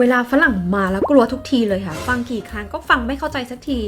เวลาฝรั่งมาแล้วกลัวทุกทีเลยค่ะ ฟังกี่ครั้งก็ฟังไม่เข้าใจสักที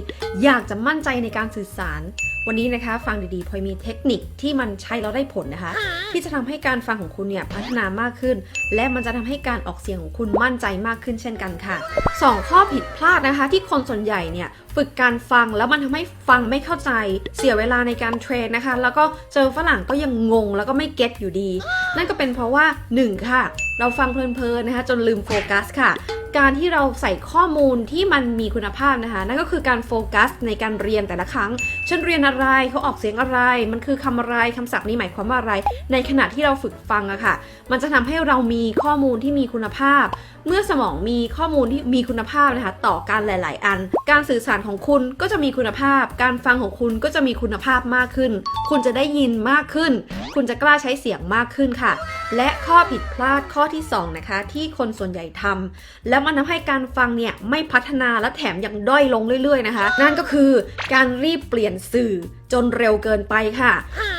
อยากจะมั่นใจในการสื่อสาร วันนี้นะคะ ฟังดีๆพลอยมีเทคนิคที่มันใช้แล้วได้ผลนะคะ ที่จะทำให้การฟังของคุณเนี่ยพัฒนามากขึ้น และมันจะทำให้การออกเสียงของคุณมั่นใจมากขึ้นเช่นกันค่ะสองข้อผิดพลาดนะคะ ที่คนส่วนใหญ่เนี่ยฝึกการฟังแล้วมันทำให้ฟังไม่เข้าใจ เสียเวลาในการเทรนนะคะ แล้วก็เจอฝรั่งก็ยังงงแล้วก็ไม่เก็ตอยู่ดี นั่นก็เป็นเพราะว่าหนึ่งค่ะ เราฟังเพลินๆนะคะ จนลืมโฟกัสค่ะ การที่เราใส่ข้อมูลที่มันมีคุณภาพนะคะ นั่นก็คือการโฟกัสในการเรียนแต่ละครั้ง ฉันเรียนอะไรเขาออกเสียงอะไร มันคือคำอะไรคำศัพท์นี้หมายความว่าอะไร ในขณะที่เราฝึกฟังอะค่ะ มันจะทำให้เรามีข้อมูลที่มีคุณภาพ เมื่อสมองมีข้อมูลที่มีคุณภาพนะคะ ต่อการหลาย ๆ อัน การสื่อสารของคุณก็จะมีคุณภาพ การฟังของคุณก็จะมีคุณภาพมากขึ้น คุณจะได้ยินมากขึ้น คุณจะกล้าใช้เสียงมากขึ้นค่ะ และข้อผิดพลาดข้อที่สองนะคะ ที่คนส่วนใหญ่ทำแล้วมันทำให้การฟังเนี่ยไม่พัฒนาและแถมยังด้อยลงเรื่อยๆนะคะ นั่นก็คือการรีบเปลี่ยนสื่อ จนเร็วเกินไปค่ะ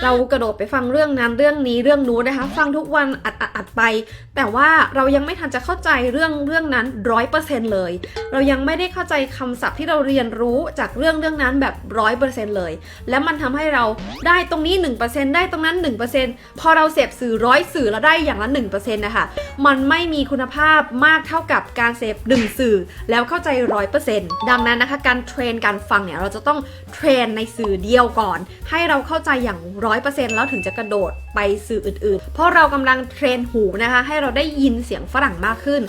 เรากระโดดไปฟังเรื่องนั้นเรื่องนี้เรื่องนู้นนะคะ ฟังทุกวันอัดอัดอัดไป แต่ว่าเรายังไม่ทันจะเข้าใจเรื่องเรื่องนั้นร้อยเปอร์เซ็นต์เลย เรายังไม่ได้เข้าใจคำศัพท์ที่เราเรียนรู้จากเรื่องเรื่องนั้นแบบร้อยเปอร์เซ็นต์เลย และมันทำให้เราได้ตรงนี้1%ได้ตรงนั้น1%พอเราเสพสื่อร้อยสื่อแล้วได้อย่างละ1%นะคะมันไม่มีคุณภาพมากเท่ากับการเสพหนึ่งสื่อแล้วเข้าใจร้อยเปอร์เซ็นต์ดังนั้นนะคะการเทรนการฟังเนี่ยเราจะต้องเทรนในสื่อเดียวก่อนให้เราเข้าใจอย่างร้อยเปอร์เซ็นต์แล้วถึงจะกระโดดไปสื่ออื่นๆ เพราะเรากำลังเทรนหูนะคะ ให้เราได้ยินเสียงฝรั่งมากขึ้น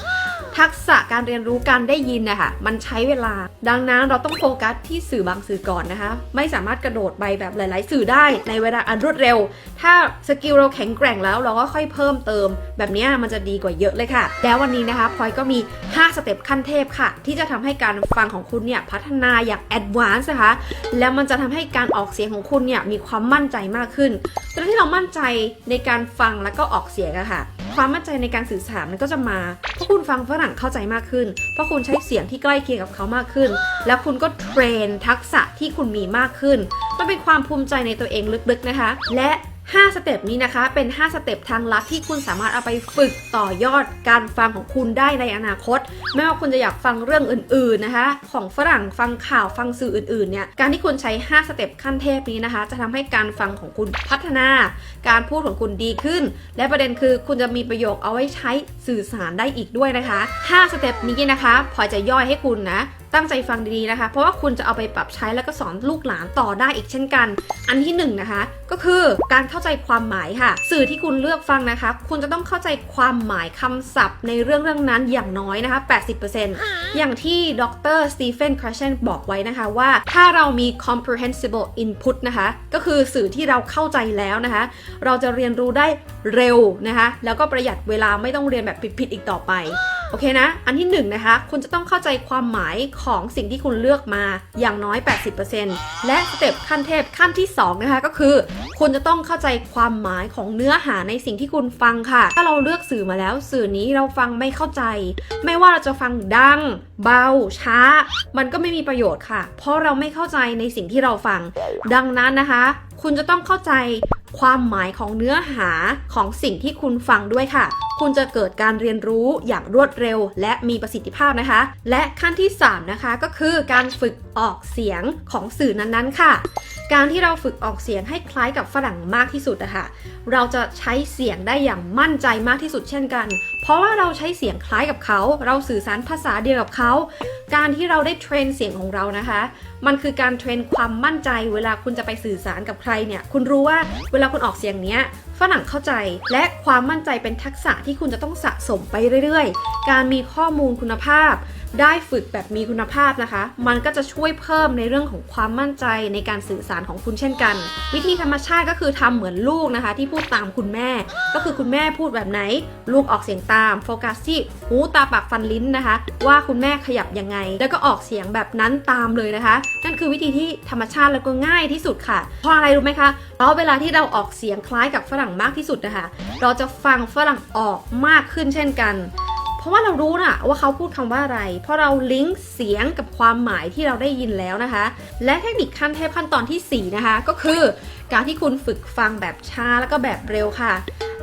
ทักษะการเรียนรู้การได้ยินนะคะมันใช้เวลา ดังนั้นเราต้องโฟกัสที่สื่อบางสื่อก่อนนะคะ ไม่สามารถกระโดดไปแบบหลาย ๆ สื่อได้ในเวลาอันรวดเร็ว ถ้าสกิลเราแข็งแกร่งแล้วเราก็ค่อยเพิ่มเติม แบบนี้มันจะดีกว่าเยอะเลยค่ะ แล้ววันนี้นะคะพลอยก็มี 5 สเต็ปขั้นเทพค่ะ ที่จะทำให้การฟังของคุณเนี่ยพัฒนาอย่างแอดวานซ์นะคะ แล้วมันจะทำให้การออกเสียงของคุณเนี่ยมีความมั่นใจมากขึ้นตอนที่เรามั่นใจในการฟังแล้วก็ออกเสียงอะค่ะ ความมั่นใจในการสื่อสารมันก็จะมาเพราะคุณฟังฝรั่งเข้าใจมากขึ้น เพราะคุณใช้เสียงที่ใกล้เคียงกับเขามากขึ้น แล้วคุณก็เทรนทักษะที่คุณมีมากขึ้น มันเป็นความภูมิใจในตัวเองลึกๆนะคะ และ 5 สเต็ปนี้นะคะ เป็น 5 สเต็ปทางลัดที่คุณสามารถเอาไปฝึกต่อยอดการฟังของคุณได้ในอนาคต ไม่ว่าคุณจะอยากฟังเรื่องอื่น ๆนะคะ ของฝรั่งฟังข่าวฟังสื่ออื่น ๆ เนี่ย การที่คุณใช้ 5 สเต็ปขั้นเทพนี้นะคะ จะทำให้การฟังของคุณพัฒนา การพูดของคุณดีขึ้น และประเด็นคือคุณจะมีประโยคเอาไว้ใช้สื่อสารได้อีกด้วยนะคะ 5 สเต็ปนี้นะคะพลอยจะย่อยให้คุณนะ ตั้งใจฟังดีๆนะคะ เพราะว่าคุณจะเอาไปปรับใช้แล้วก็สอนลูกหลานต่อได้อีกเช่นกัน อันที่1นงนะคะก็คือการเข้าใจความหมายค่ะ สื่อที่คุณเลือกฟังนะคะ คุณจะต้องเข้าใจความหมายคำศัพท์ในเรื่องเรื่องนั้นอย่างน้อยนะคะ 80%อย่างที่ดรสตีเฟนคราเชนบอกไว้นะคะว่าถ้าเรามี comprehensible input นะคะ ก็คือสื่อที่เราเข้าใจแล้วนะคะ เราจะเรียนรู้ได้เร็วนะคะ แล้วก็ประหยัดเวลาไม่ต้องเรียนแบบผิดๆอีกต่อไป โอเคนะ อันที่1นงนะคะ คุณจะต้องเข้าใจความหมายของสิ่งที่คุณเลือกมาอย่างน้อย 80%และสเต็ปขั้นเทพขั้นที่ 2 นะคะ ก็คือ คุณจะต้องเข้าใจความหมายของเนื้อหาในสิ่งที่คุณฟังค่ะ ถ้าเราเลือกสื่อมาแล้ว สื่อนี้เราฟังไม่เข้าใจ ไม่ว่าเราจะฟังดัง เบา ช้า มันก็ไม่มีประโยชน์ค่ะ เพราะเราไม่เข้าใจในสิ่งที่เราฟัง ดังนั้นนะคะ คุณจะต้องเข้าใจความหมายของเนื้อหาของสิ่งที่คุณฟังด้วยค่ะ คุณจะเกิดการเรียนรู้อย่างรวดเร็ว และมีประสิทธิภาพนะคะ และขั้นที่ 3 นะคะก็คือการฝึกออกเสียงของสื่อนั้นๆค่ะ การที่เราฝึกออกเสียงให้คล้ายกับฝรั่งมากที่สุดนะคะเราจะใช้เสียงได้อย่างมั่นใจมากที่สุดเช่นกัน เพราะว่าเราใช้เสียงคล้ายกับเขา เราสื่อสารภาษาเดียวกับเขา การที่เราได้เทรนเสียงของเรานะคะ มันคือการเทรนความมั่นใจ เวลาคุณจะไปสื่อสารกับใครเนี่ย คุณรู้ว่าเวลาคุณออกเสียงเนี้ย ฝรั่งเข้าใจ และความมั่นใจเป็นทักษะที่คุณจะต้องสะสมไปเรื่อยๆ การมีข้อมูลคุณภาพได้ฝึกแบบมีคุณภาพนะคะ มันก็จะช่วยเพิ่มในเรื่องของความมั่นใจในการสื่อสารของคุณเช่นกัน วิธีธรรมชาติก็คือทำเหมือนลูกนะคะ ที่พูดตามคุณแม่ ก็คือคุณแม่พูดแบบไหน ลูกออกเสียงตามโฟกัสที่หูตาปากฟันลิ้นนะคะ ว่าคุณแม่ขยับยังไง แล้วก็ออกเสียงแบบนั้นตามเลยนะคะ นั่นคือวิธีที่ธรรมชาติแล้วก็ง่ายที่สุดค่ะ เพราะอะไรรู้ไหมคะเพราะเวลาที่เราออกเสียงคล้ายกับฝรั่งมากที่สุดนะคะ เราจะฟังฝรั่งออกมากขึ้นเช่นกัน ราะว่าเรารู้นะว่าเขาพูดคำว่าอะไร เพราะเราลิงก์เสียงกับความหมายที่เราได้ยินแล้วนะคะ และเทคนิคขั้นเทพขั้นตอนทีสี่ 4 นะคะ ก็คือการที่คุณฝึกฟังแบบช้าแล้วก็แบบเร็วค่ะ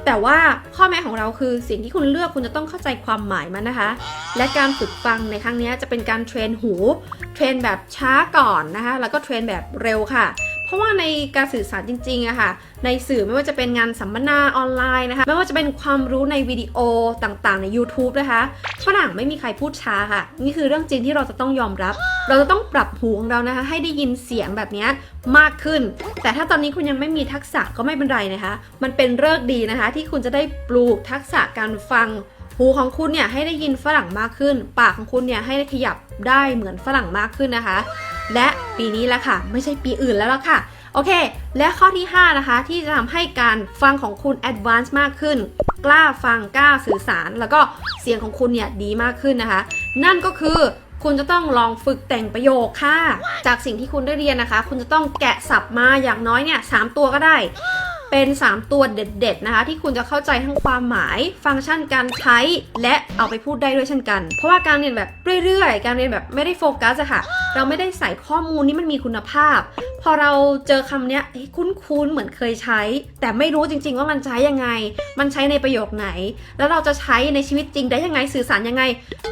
แต่ว่าข้อแม้ของเราคือสิ่งที่คุณเลือกคุณจะต้องเข้าใจความหมายมันนะคะ และการฝึกฟังในครั้งนี้จะเป็นการเทรนหู เทรนแบบช้าก่อนนะคะ แล้วก็เทรนแบบเร็วค่ะ เพราะว่าในการสื่อสารจริงๆอะค่ะ ในสื่อไม่ว่าจะเป็นงานสัมมนาออนไลน์นะคะ ไม่ว่าจะเป็นความรู้ในวิดีโอต่างๆ ใน YouTube นะคะฝรั่งไม่มีใครพูดช้าค่ะ นี่คือเรื่องจริงที่เราจะต้องยอมรับ เราจะต้องปรับหูของเรานะคะ ให้ได้ยินเสียงแบบนี้มากขึ้น แต่ถ้าตอนนี้คุณยังไม่มีทักษะก็ไม่เป็นไรนะคะ มันเป็นเลิกดีนะคะ ที่คุณจะได้ปลูกทักษะการฟังหูของคุณเนี่ยให้ได้ยินฝรั่งมากขึ้น ปากของคุณเนี่ยให้ได้ขยับได้เหมือนฝรั่งมากขึ้นนะคะ และปีนี้แหละค่ะ ไม่ใช่ปีอื่นแล้วล่ะค่ะ โอเค และข้อที่ 5 นะคะ ที่จะทำให้การฟังของคุณแอดวานซ์มากขึ้น กล้าฟังกล้าสื่อสาร แล้วก็เสียงของคุณเนี่ยดีมากขึ้นนะคะ นั่นก็คือคุณจะต้องลองฝึกแต่งประโยคค่ะ จากสิ่งที่คุณได้เรียนนะคะ คุณจะต้องแกะสับมาอย่างน้อยเนี่ยสามตัวก็ได้ เป็น 3 ตัวเด็ด ๆ นะคะ ที่คุณจะเข้าใจทั้งความหมาย ฟังก์ชันการใช้ และเอาไปพูดได้ด้วยเช่นกัน เพราะว่าการเรียนแบบเรื่อยๆ การเรียนแบบไม่ได้โฟกัสอะค่ะ เราไม่ได้ใส่ข้อมูลที่มันมีคุณภาพ พอเราเจอคำเนี้ยคุ้นๆเหมือนเคยใช้ แต่ไม่รู้จริง ๆ ว่ามันใช้ยังไง มันใช้ในประโยคไหน แล้วเราจะใช้ในชีวิตจริงได้ยังไงสื่อสารยังไง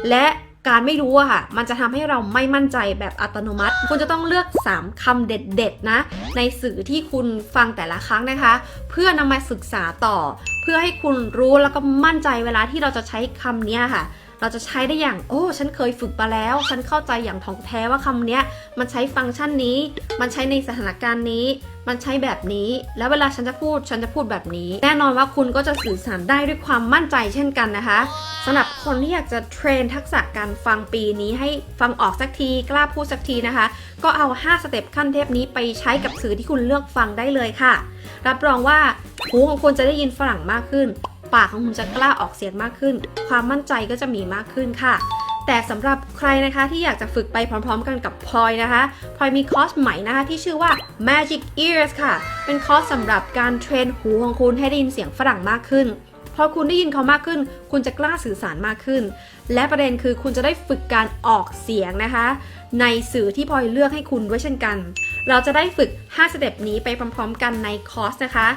และ การไม่รู้อะค่ะ มันจะทำให้เราไม่มั่นใจแบบอัตโนมัติ คุณจะต้องเลือก 3คำเด็ดๆนะ ในสื่อที่คุณฟังแต่ละครั้งนะคะ เพื่อนำมาศึกษาต่อ เพื่อให้คุณรู้แล้วก็มั่นใจเวลาที่เราจะใช้คำนี้ค่ะ เราจะใช้ได้อย่าง โอ้ ฉันเคยฝึกมาแล้ว ฉันเข้าใจอย่างถ่องแท้ว่าคำนี้มันใช้ฟังก์ชันนี้ มันใช้ในสถานการณ์นี้ มันใช้แบบนี้ แล้วเวลาฉันจะพูด ฉันจะพูดแบบนี้ แน่นอนว่าคุณก็จะสื่อสารได้ด้วยความมั่นใจเช่นกันนะคะสำหรับคนที่อยากจะเทรนทักษะการฟังปีนี้ให้ฟังออกสักทีกล้าพูดสักทีนะคะ ก็เอา 5 สเต็ปขั้นเทพนี้ไปใช้กับสื่อที่คุณเลือกฟังได้เลยค่ะ รับรองว่าหูของคุณจะได้ยินฝรั่งมากขึ้น ปากของคุณจะกล้าออกเสียงมากขึ้น ความมั่นใจก็จะมีมากขึ้นค่ะ แต่สำหรับใครนะคะที่อยากจะฝึกไปพร้อมๆกันกับพลอยนะคะพลอยมีคอร์สใหม่นะคะที่ชื่อว่า Magic Ears ค่ะ เป็นคอร์สสำหรับการเทรนหูของคุณให้ได้ยินเสียงฝรั่งมากขึ้นพอคุณได้ยินเขามากขึ้น คุณจะกล้าสื่อสารมากขึ้น และประเด็นคือคุณจะได้ฝึกการออกเสียงนะคะ ในสื่อที่พลอยเลือกให้คุณด้วยเช่นกัน เราจะได้ฝึก 5 สเต็ปนี้ไปพร้อมๆ กันในคอร์สนะคะ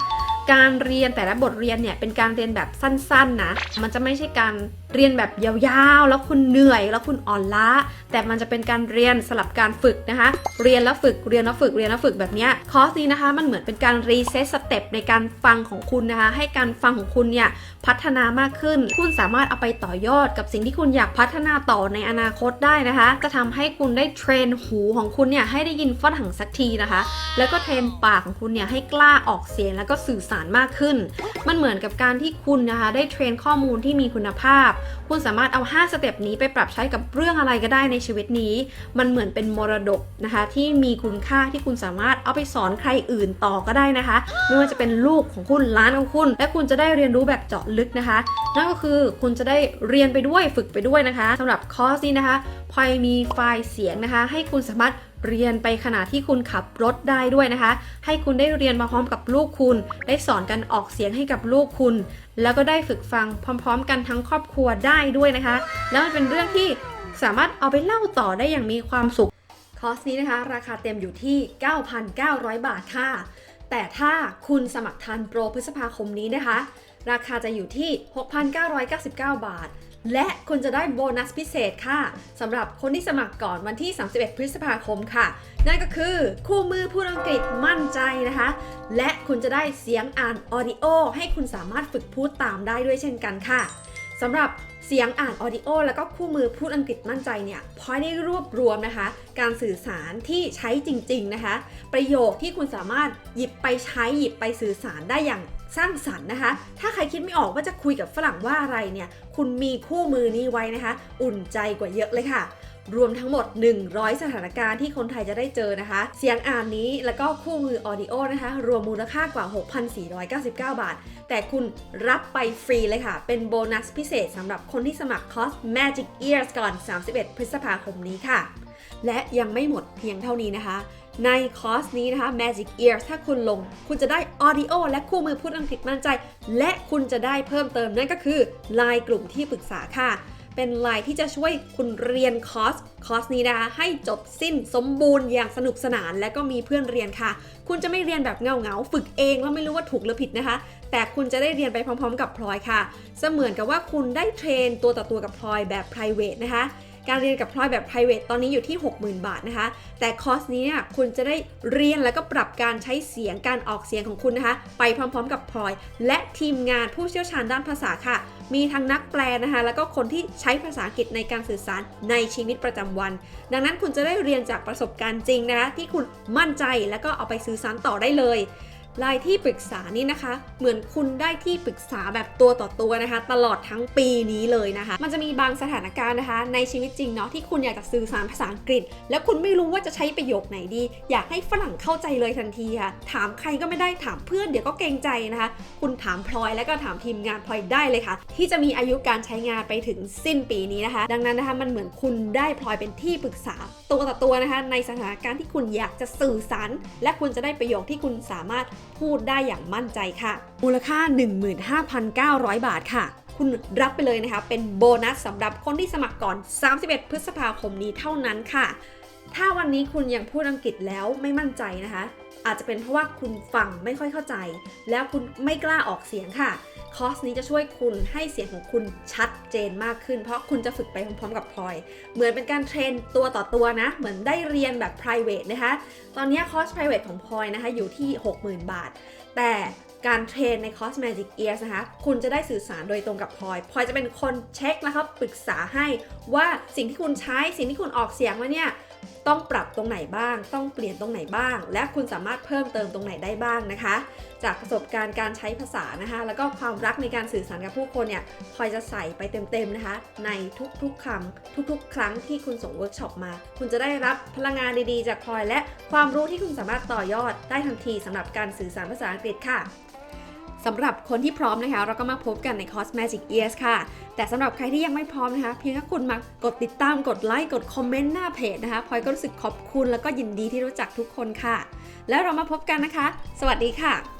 การเรียนแต่ละบทเรียนเนี่ยเป็นการเรียนแบบสั้นๆนะ มันจะไม่ใช่การ เรียนแบบยาวๆ แล้วคุณเหนื่อย แล้วคุณอ่อนล้า แต่มันจะเป็นการเรียนสลับการฝึกนะคะ เรียนแล้วฝึก เรียนแล้วฝึก เรียนแล้วฝึกแบบนี้คอร์สนี้นะคะ มันเหมือนเป็นการรีเซ็ตสเต็ปในการฟังของคุณนะคะ ให้การฟังของคุณเนี่ยพัฒนามากขึ้น คุณสามารถเอาไปต่อยอดกับสิ่งที่คุณอยากพัฒนาต่อในอนาคตได้นะคะ จะทำให้คุณได้เทรนหูของคุณเนี่ยให้ได้ยินฝรั่งสักทีนะคะ แล้วก็เทรนปากของคุณเนี่ยให้กล้าออกเสียงแล้วก็สื่อสารมากขึ้น มันเหมือนกับการที่คุณนะคะได้เทรนข้อมูลที่มีคุณภาพคุณสามารถเอา 5 สเต็ปนี้ไปปรับใช้กับเรื่องอะไรก็ได้ในชีวิตนี้ มันเหมือนเป็นมรดกนะคะ ที่มีคุณค่าที่คุณสามารถเอาไปสอนใครอื่นต่อก็ได้นะคะ ไม่ว่าจะเป็นลูกของคุณร้านของคุณ และคุณจะได้เรียนรู้แบบเจาะลึกนะคะ นั่นก็คือคุณจะได้เรียนไปด้วยฝึกไปด้วยนะคะสำหรับคอร์สนี้นะคะพลอยมีไฟล์เสียงนะคะ ให้คุณสามารถ เรียนไปขณะที่คุณขับรถได้ด้วยนะคะ ให้คุณได้เรียนมาพร้อมกับลูกคุณ ได้สอนกันออกเสียงให้กับลูกคุณ แล้วก็ได้ฝึกฟังพร้อม ๆ กันทั้งครอบครัวได้ด้วยนะคะ แล้วมันเป็นเรื่องที่สามารถเอาไปเล่าต่อได้อย่างมีความสุข คอร์สนี้นะคะ ราคาเต็มอยู่ที่ 9,900 บาทค่ะ แต่ถ้าคุณสมัครทันโปรพฤษภาคมนี้นะคะ ราคาจะอยู่ที่ 6,999 บาท และคุณจะได้โบนัสพิเศษค่ะสำหรับคนที่สมัครก่อนวันที่ 31 พฤษภาคมค่ะ นั่นก็คือคู่มือพูดอังกฤษมั่นใจนะคะ และคุณจะได้เสียงอ่านออดิโอให้คุณสามารถฝึกพูดตามได้ด้วยเช่นกันค่ะสำหรับเสียงอ่านออดิโอแล้วก็คู่มือพูดอังกฤษมั่นใจเนี่ยพอยได้รวบรวมนะคะ การสื่อสารที่ใช้จริง ๆ นะคะ ประโยคที่คุณสามารถหยิบไปใช้หยิบไปสื่อสารได้อย่าง สร้างสรรค์นะคะ ถ้าใครคิดไม่ออกว่าจะคุยกับฝรั่งว่าอะไรเนี่ย คุณมีคู่มือนี้ไว้นะคะ อุ่นใจกว่าเยอะเลยค่ะ รวมทั้งหมด 100 สถานการณ์ที่คนไทยจะได้เจอนะคะ เสียงอ่านนี้แล้วก็คู่มือออดิโอนะคะ รวมมูลค่ากว่า 6,499 บาท แต่คุณรับไปฟรีเลยค่ะ เป็นโบนัสพิเศษสำหรับคนที่สมัครคอร์ส Magic Ears ก่อน 31 พฤษภาคมนี้ค่ะ และยังไม่หมดเพียงเท่านี้นะคะ ในคอร์สนี้นะคะ Magic Ears ถ้าคุณลง คุณจะได้ออดิโอและคู่มือพูดอังกฤษมั่นใจ และคุณจะได้เพิ่มเติมนั่นก็คือไลน์กลุ่มที่ปรึกษาค่ะ เป็นไลน์ที่จะช่วยคุณเรียนคอร์ส คอร์สนี้นะคะ ให้จบสิ้นสมบูรณ์อย่างสนุกสนาน และก็มีเพื่อนเรียนค่ะ คุณจะไม่เรียนแบบเงาเงาฝึกเองแล้วไม่รู้ว่าถูกหรือผิดนะคะ แต่คุณจะได้เรียนไปพร้อม ๆ กับพลอยค่ะ เสมือนกับว่าคุณได้เทรนตัวต่อตัวกับพลอยแบบ private นะคะ การเรียนกับพลอยแบบ private ตอนนี้อยู่ที่ 60,000 บาทนะคะ แต่คอร์สนี้เนี่ยคุณจะได้เรียนแล้วก็ปรับการใช้เสียงการออกเสียงของคุณนะคะ ไปพร้อมๆ กับพลอย และทีมงานผู้เชี่ยวชาญด้านภาษาค่ะ มีทั้งนักแปลนะคะ แล้วก็คนที่ใช้ภาษาอังกฤษในการสื่อสารในชีวิตประจำวัน ดังนั้นคุณจะได้เรียนจากประสบการณ์จริงนะคะที่คุณมั่นใจแล้วก็เอาไปสื่อสารต่อได้เลย รายที่ปรึกษานี่นะคะ เหมือนคุณได้ที่ปรึกษาแบบตัวต่อตัวนะคะ ตลอดทั้งปีนี้เลยนะคะ มันจะมีบางสถานการณ์นะคะ ในชีวิตจริงเนาะที่คุณอยากจะสื่อสารภาษาอังกฤษ แล้วคุณไม่รู้ว่าจะใช้ประโยคไหนดี อยากให้ฝรั่งเข้าใจเลยทันทีค่ะ ถามใครก็ไม่ได้ถามเพื่อนเดี๋ยวก็เกรงใจนะคะ คุณถามพลอยแล้วก็ถามทีมงานพลอยได้เลยค่ะ ที่จะมีอายุการใช้งานไปถึงสิ้นปีนี้นะคะ ดังนั้นนะคะมันเหมือนคุณได้พลอยเป็นที่ปรึกษาตัวต่อตัวนะคะ ในสถานการณ์ที่คุณอยากจะสื่อสารและคุณจะได้ประโยคที่คุณสามารถพูดได้อย่างมั่นใจค่ะ มูลค่า 15,900 บาทค่ะ คุณรับไปเลยนะคะ เป็นโบนัสสำหรับคนที่สมัครก่อน 31 พฤษภาคมนี้เท่านั้นค่ะ ถ้าวันนี้คุณยังพูดอังกฤษแล้วไม่มั่นใจนะคะ อาจจะเป็นเพราะว่าคุณฟังไม่ค่อยเข้าใจ แล้วคุณไม่กล้าออกเสียงค่ะ คอร์สนี้จะช่วยคุณให้เสียงของคุณชัดเจนมากขึ้น เพราะคุณจะฝึกไปพร้อมๆกับพลอย เหมือนเป็นการเทรนตัวต่อตัวนะ เหมือนได้เรียนแบบ private นะคะ ตอนนี้คอร์ส private ของพลอยนะคะอยู่ที่ 60,000 บาท แต่การเทรนในคอร์ส Magic Ears นะคะ คุณจะได้สื่อสารโดยตรงกับพลอย พลอยจะเป็นคนเช็คแล้วก็ปรึกษาให้ว่าสิ่งที่คุณใช้ สิ่งที่คุณออกเสียงมาเนี่ย ต้องปรับตรงไหนบ้าง ต้องเปลี่ยนตรงไหนบ้าง และคุณสามารถเพิ่มเติมตรงไหนได้บ้างนะคะ จากประสบการณ์การใช้ภาษานะคะ แล้วก็ความรักในการสื่อสารกับผู้คนเนี่ยพลอยจะใส่ไปเต็มๆนะคะ ในทุกๆคำทุกๆ ครั้งที่คุณส่งเวิร์กช็อปมา คุณจะได้รับพลังงานดีๆ จากพลอยและความรู้ที่คุณสามารถต่อยอดได้ทันทีสำหรับการสื่อสารภาษาอังกฤษค่ะ สำหรับคนที่พร้อมนะคะ เราก็มาพบกันในคอร์ส Magic Ears ค่ะ แต่สำหรับใครที่ยังไม่พร้อมนะคะ เพียงแค่คุณมากดติดตามกดไลค์กดคอมเมนต์หน้าเพจนะคะพลอยก็รู้สึกขอบคุณแล้วก็ยินดีที่รู้จักทุกคนค่ะ แล้วเรามาพบกันนะคะ สวัสดีค่ะ